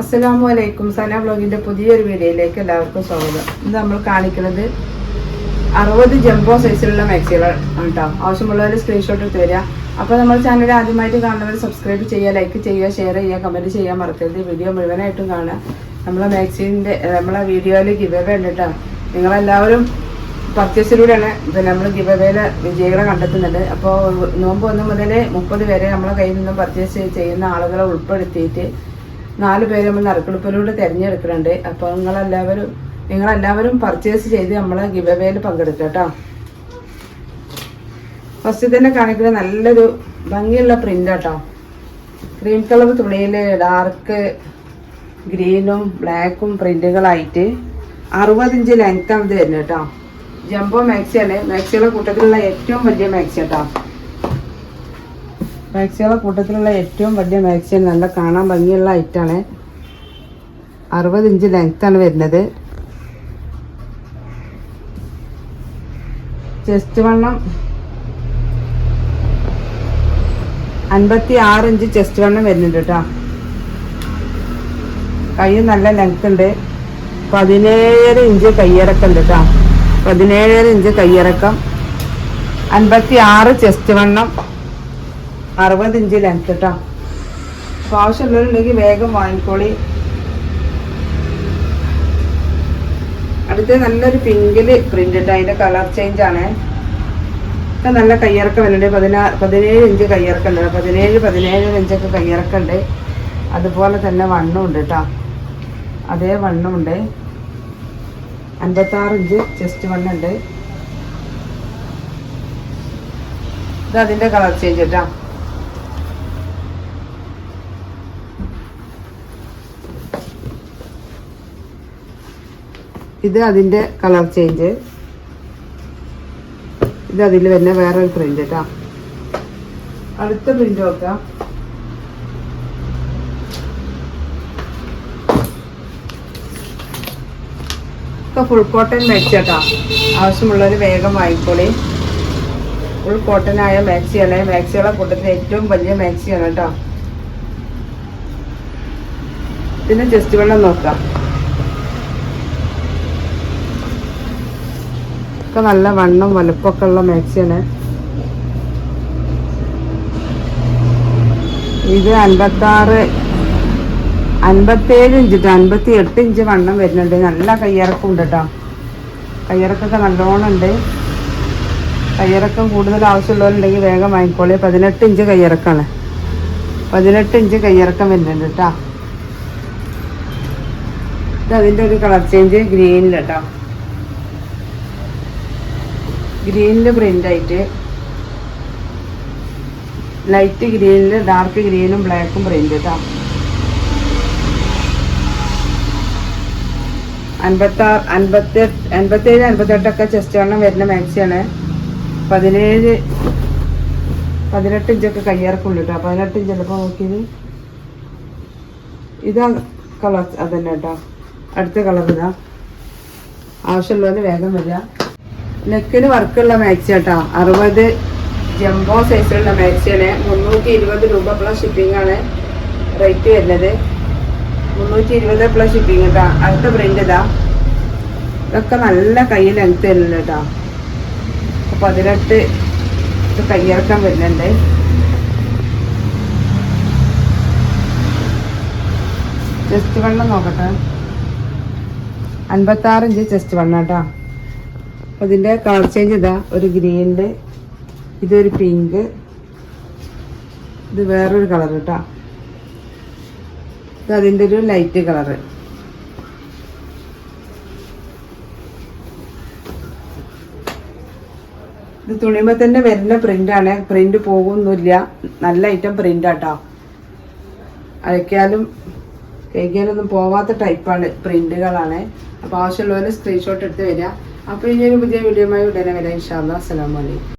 അസ്സലാമു അലൈക്കും സന ബ്ലോഗിന്റെ പുതിയൊരു വീഡിയോയിലേക്ക് എല്ലാവർക്കും സ്വാഗതം. ഇന്ന് നമ്മൾ കാണിക്കുന്നത് അറുപത് ജംബോ സൈസിലുള്ള മാക്സികൾ കേട്ടോ ആവശ്യമുള്ളവർ സ്ക്രീൻഷോട്ട് എടുത്ത് തരിക അപ്പോൾ നമ്മൾ ചാനൽ ആദ്യമായിട്ട് കാണുന്നവർ സബ്സ്ക്രൈബ് ചെയ്യുക ലൈക്ക് ചെയ്യുക ഷെയർ ചെയ്യുക കമന്റ് ചെയ്യാൻ മറക്കരുത്. വീഡിയോ മുഴുവനായിട്ടും കാണുക. നമ്മളെ മാക്സിന്റെ നമ്മളെ വീഡിയോയിൽ ഗിവ് അവേ ഉണ്ട് നിങ്ങളെല്ലാവരും പർച്ചേസിലൂടെയാണ് പിന്നെ നമ്മൾ ഗിവ് അവേയിൽ വിജയികളെ കണ്ടെത്തുന്നത്. അപ്പോൾ നോമ്പ് ഒന്ന് മുതൽ മുപ്പത് വരെ നമ്മളെ കയ്യിൽ നിന്നും പർച്ചേസ് ചെയ്യുന്ന ആളുകളെ ഉൾപ്പെടുത്തിയിട്ട് നാല് പേര് നമ്മൾ നറുക്കെടുപ്പിലൂടെ തിരഞ്ഞെടുക്കുന്നുണ്ട്. അപ്പോൾ നിങ്ങളെല്ലാവരും നിങ്ങളെല്ലാവരും പർച്ചേസ് ചെയ്ത് നമ്മൾ ഗിവ് അവേയിൽ പങ്കെടുക്കുക കേട്ടോ. ഫസ്റ്റ് തന്നെ കാണിക്കുന്ന നല്ലൊരു ഭംഗിയുള്ള പ്രിന്റ് കേട്ടോ ക്രീം കളർ തുണിയിൽ ഡാർക്ക് ഗ്രീനും ബ്ലാക്കും പ്രിന്റുകളായിട്ട് അറുപതിഞ്ച് ലെങ്ത് ആണ് ഇത് വരുന്നത് കേട്ടോ. ജംബോ മാക്സിയാണ് മാക്സിയുടെ കൂട്ടത്തിലുള്ള ഏറ്റവും വലിയ മാക്സി കേട്ടോ മാക്സിയുടെ കൂട്ടത്തിലുള്ള ഏറ്റവും വലിയ മാക്സി നല്ല കാണാൻ ഭംഗിയുള്ള ഐറ്റാണ് അറുപത് ഇഞ്ച് ലെങ്ത് ആണ് വരുന്നത്. ചെസ്റ്റ് വണ്ണം അൻപത്തി ആറ് ഇഞ്ച് ചെസ്റ്റ് വണ്ണം വരുന്നുണ്ട് കേട്ടോ കൈ നല്ല ലെങ്ത് ഉണ്ട്. പതിനേഴര ഇഞ്ച് കയ്യിറക്കം ഉണ്ട് കേട്ടോ പതിനേഴര ഇഞ്ച് കയ്യിറക്കം അൻപത്തി ആറ് ചെസ്റ്റ് വണ്ണം. അറുപത് ഇഞ്ച് ലെങ്ത് കേട്ടോ അപ്പോൾ ആവശ്യമുള്ളവരുണ്ടെങ്കിൽ വേഗം വാങ്ങിക്കോളി. അടുത്ത് നല്ലൊരു പിങ്കിൽ പ്രിന്റ് ഇട്ട് അതിന്റെ കളർ ചേഞ്ച് ആണ്. ഒക്കെ നല്ല കയ്യിറക്കം വരുന്നുണ്ട്. പതിനാ പതിനേഴ് ഇഞ്ച് കയ്യിറക്കം ഉണ്ട് പതിനേഴ് പതിനേഴ് ഇഞ്ചൊക്കെ കയ്യിറക്കം ഉണ്ട് അതുപോലെ തന്നെ വണ്ണം ഉണ്ട് കേട്ടോ അതേ വണ്ണമുണ്ട് അൻപത്താറ് ഇഞ്ച് ചെസ്റ്റ് വണ്ണുണ്ട് ഇത് അതിന്റെ കളർ ചേഞ്ച് കേട്ടോ ഇത് അതിന്റെ കളർ ചേഞ്ച്. ഇത് അതിൽ തന്നെ വേറെ ഒരു പ്രിന്റ് കേട്ടോ അടുത്ത പ്രിന്റ് നോക്കാം. ഒക്കെ ഫുൾ കോട്ടൺ മാക്സി കേട്ടോ ആവശ്യമുള്ളവർ വേഗം വാങ്ങിക്കോളി. ഫുൾ കോട്ടൺ ആയ മാക്സിയാണ് മാക്സികളെ കൂട്ടത്തിൽ ഏറ്റവും വലിയ മാക്സിയാണ് കേട്ടോ പിന്നെ ജസ്റ്റ് വെള്ളം നോക്കാം. ഒക്കെ നല്ല വണ്ണം വലുപ്പമൊക്കെ ഉള്ള മാക്സിയാണ് ഇത് അൻപത്താറ് അൻപത്തേഴ് ഇഞ്ച് ട്ടോ അൻപത്തി എട്ട് ഇഞ്ച് വണ്ണം വരുന്നുണ്ട്. നല്ല കയ്യിറക്കം ഉണ്ട് കേട്ടോ കയ്യിറക്കൊക്കെ നല്ലോണം ഉണ്ട്. കയ്യിറക്കം കൂടുതൽ ആവശ്യമുള്ളവരുണ്ടെങ്കിൽ വേഗം വാങ്ങിക്കോളി. പതിനെട്ട് ഇഞ്ച് കയ്യിറക്കാണ്. പതിനെട്ട് ഇഞ്ച് കയ്യിറക്കം വരുന്നുണ്ട് കേട്ടോ ഇത് അതിന്റെ ഒരു കളർ ചേഞ്ച് ഗ്രീനിൽ കേട്ടോ ഗ്രീനിൽ പ്രിന്റ് ആയിട്ട് ലൈറ്റ് ഗ്രീനിൽ ഡാർക്ക് ഗ്രീനും ബ്ലാക്കും പ്രിന്റ് കേട്ടോ അൻപത്താറ് അൻപത്തി അൻപത്തേഴ് അൻപത്തെട്ടൊക്കെ ചെസ്റ്റ് വണ്ണം വരുന്ന മാക്സിയാണ് പതിനേഴ് പതിനെട്ട് ഇഞ്ചൊക്കെ കയ്യിറക്കുള്ളൂ കേട്ടോ പതിനെട്ട് ഇഞ്ച് ചിലപ്പോൾ നോക്കിയത്. ഇതാ കളർ അതന്നെ കേട്ടോ അടുത്ത കളർ ഇതാ. ആവശ്യമുള്ളവര് വേഗം വരിക നെക്കിന് വർക്കുള്ള മാക്സി കേട്ടോ അറുപത് ജംബോ സൈസിലുള്ള മാക്സിയാണ് മുന്നൂറ്റി ഇരുപത് രൂപ പ്ലസ് ഷിപ്പിംഗ് ആണ് റേറ്റ് വരുന്നത്. മുന്നൂറ്റി ഇരുപത് പ്ലസ് ഷിപ്പിംഗ് കേട്ടോ അടുത്ത പ്രിന്റ് ഇതാ. ഇതൊക്കെ നല്ല കൈ ലെങ്ത് വരുന്നുണ്ട് കേട്ടോ. അപ്പോൾ പതിനെട്ട് ഇത് കയ്യിറക്കാൻ വരുന്നുണ്ട്. ചെസ്റ്റ് വെള്ളം നോക്കട്ടെ. അൻപത്താറ് ഇഞ്ച് ചെസ്റ്റ് വെള്ളം കേട്ടോ ഇതിന്റെ കളർ ചേഞ്ച് ഇതാ ഒരു ഗ്രീനിൽ ഇതൊരു പിങ്ക് ഇത് വേറൊരു കളർ കേട്ടോ. ഇത് അതിന്റെ ഒരു ലൈറ്റ് കളറ് ഇത് തുണിമ തന്നെ വരുന്ന പ്രിന്റാണ് പ്രിന്റ് പോകുന്നില്ല. നല്ല ഐറ്റം പ്രിന്റ് ആട്ടോ. അയക്കാലും കഴിക്കാനൊന്നും പോവാത്ത ടൈപ്പാണ് പ്രിന്റുകളാണ് അപ്പോൾ ആവശ്യമുള്ളവർ സ്ക്രീൻഷോട്ട് എടുത്ത് വരിക. അപ്പോൾ ഇനി ഒരു പുതിയ വീഡിയോയുമായി ഉടനെ വരാം. ഇൻഷാല്ലാ അസ്സലാമു അലൈക്കും.